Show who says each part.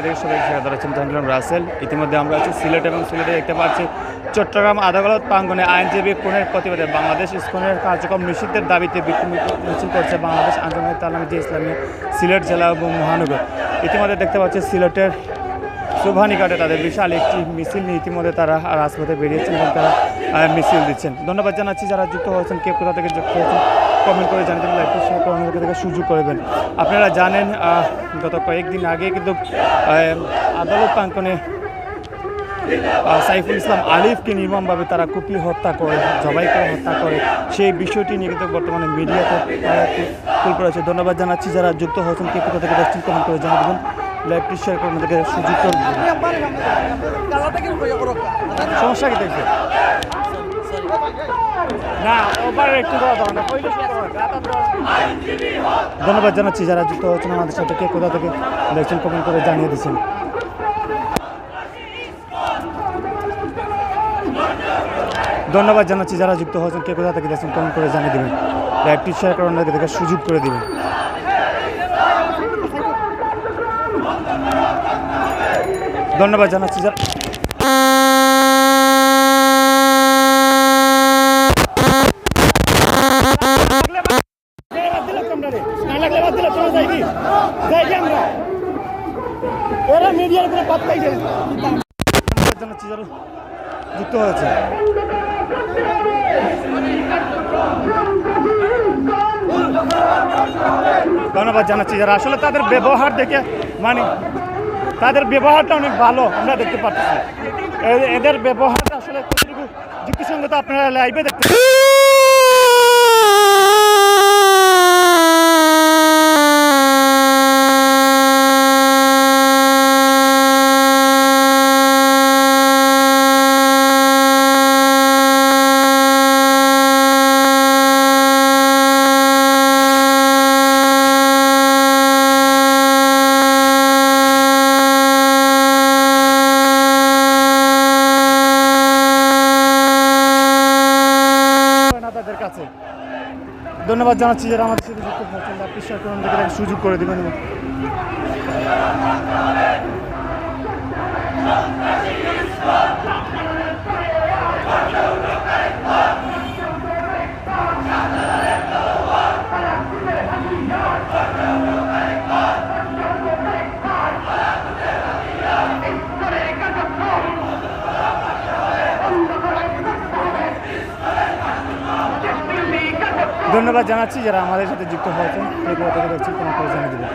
Speaker 1: Media থেকে সবাইকে স্বাগত জানাচ্ছেন জাহাঙ্গীর রাসেল। ইতিমধ্যে আমরা আছি সিলেট এবং সিলেটে দেখতে পাচ্ছি চট্টগ্রাম আদালত প্রাঙ্গনে আইনজীবী কোণের প্রতিবাদে বাংলাদেশ ইস্কনের কার্যক্রম নিষিদ্ধের দাবিতে মিছিল করছে বাংলাদেশ আন্দোলনের তালামি যে ইসলামী সিলেট জেলা এবং মহানগর। ইতিমধ্যে দেখতে পাচ্ছি সিলেটের সুভানিঘাটে তাদের বিশাল একটি মিছিল নিয়ে ইতিমধ্যে তারা রাজপথে বেরিয়েছেন এবং তারা মিছিল দিচ্ছেন। ধন্যবাদ জানাচ্ছি যারা যুক্ত হয়েছেন, কে কোথা থেকে যুক্ত হয়েছেন কমেন্ট করে জানিয়ে দেবেন লাইক শেয়ার করে অন্যদেরকে সুযোগ করবেন আপনারা জানেন গত কয়েকদিন আগে কিন্তু আদালত প্রাঙ্গনে সাইফুল ইসলাম আলিফকে নির্মমভাবে তারা কুপিয়ে হত্যা করে, জবাই করে, হত্যা করে। সেই বিষয়টি নিয়ে কিন্তু বর্তমানে মিডিয়াতে তুল করেছে ধন্যবাদ জানাচ্ছি যারা যুক্ত হয়েছেন, কে কোথা থেকে দেখছেন কমেন্ট করে জানিয়ে দেবেন। লাইভটি শেয়ার করে আমাদেরকে সুযোগ করে সমস্যা কি দেখবে ধন্যবাদ জানাচ্ছি যারা যুক্ত হচ্ছেন আমাদের সাথে, কে কোথা থেকে দেখছেন কমেন্ট করে জানিয়ে দিচ্ছেন। ধন্যবাদ জানাচ্ছি যারা যুক্ত হয়েছেন, কে কোথা থেকে দেখছেন কমেন্ট করে জানিয়ে দেবেন। লাইভটি শেয়ার করে অন্যকে দেখে সুযোগ করে দিবেন। ধন্যবাদ জানাচ্ছি যারা ধন্যবাদ জানাচ্ছি যারা যুক্ত হয়েছে ধন্যবাদ জানাচ্ছি যারা। আসলে তাদের ব্যবহার দেখে মানে তাদের ব্যবহারটা অনেক ভালো, আমরা দেখতে পাচ্ছি। এদের ব্যবহারটা আসলে যুক্তিসঙ্গত আপনারা লাইভে দেখতে তাদের কাছে। ধন্যবাদ জানাচ্ছি যারা আমাদের সাথে যুক্ত হয়েছেন আপনি শেয়ার করুন, দেখে সুযোগ করে দেবেন। এবং ধন্যবাদ জানাচ্ছি যারা আমাদের সাথে যুক্ত হয়েছেন। এই কথা থেকে দেখছেন কোনো জানিয়ে দেবেন